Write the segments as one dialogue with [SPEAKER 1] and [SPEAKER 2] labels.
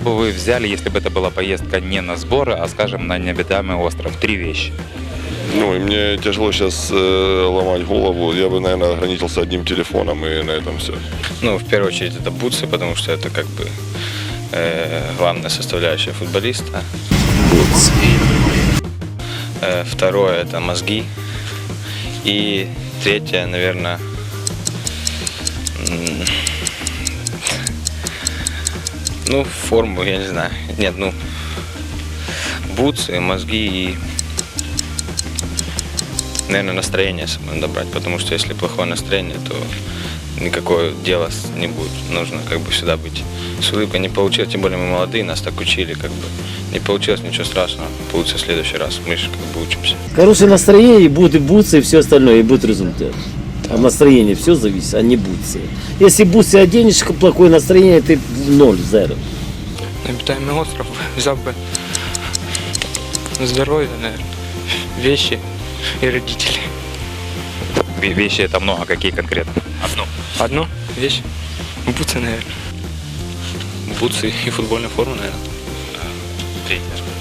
[SPEAKER 1] бы вы взяли, если бы это была поездка не на сборы, а, скажем, на необитаемый остров? Три вещи.
[SPEAKER 2] Ну, и мне тяжело сейчас ломать голову. Я бы, наверное, ограничился одним телефоном и на этом все.
[SPEAKER 3] Ну, в первую очередь, это бутсы, потому что это как бы э, главная составляющая футболиста. Э, второе – это мозги. И третье, наверное, ну, форму, я не знаю. Нет, ну, бутсы, мозги и, наверное, настроение самое надо брать, потому что если плохое настроение, то никакое дело не будет. Нужно как бы всегда быть с улыбкой. Не получилось, тем более мы молодые, нас так учили, как бы. Не получилось, ничего страшного. Получится в следующий раз. Мы же как бы учимся.
[SPEAKER 4] Хорошее настроение, и будут и бутсы, и все остальное, и будет результат. От настроения все зависит, а не бутсы. Если бутсы оденешь, плохое настроение, ты в ноль, зеро.
[SPEAKER 5] Обитаемый остров взял бы здоровье, наверное, вещи и родителей.
[SPEAKER 1] Ве- Вещи это много, какие конкретно? Одну.
[SPEAKER 5] Одну вещь, бутсы, наверное.
[SPEAKER 3] Бутсы и футбольная форма, наверное.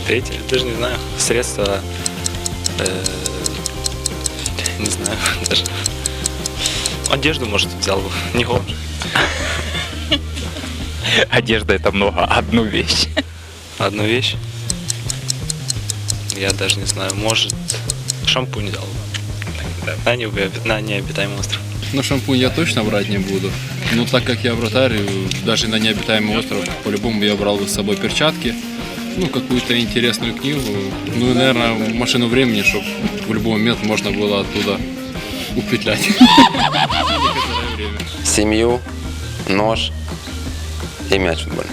[SPEAKER 3] Третье, даже не знаю. Средства, э, не знаю, даже. Одежду, может, взял бы. Не голод.
[SPEAKER 1] Одежда это много, одну вещь.
[SPEAKER 3] Одну вещь. Я даже не знаю, может, шампунь взял бы. На, необит- на необитаемый остров.
[SPEAKER 6] Но шампунь я точно брать не буду. Но так как я вратарь, даже на необитаемый остров, по-любому я брал бы с собой перчатки, ну, какую-то интересную книгу, ну и, наверное, машину времени, чтобы в любой момент можно было оттуда упетлять.
[SPEAKER 7] семью, нож и мяч футбольный.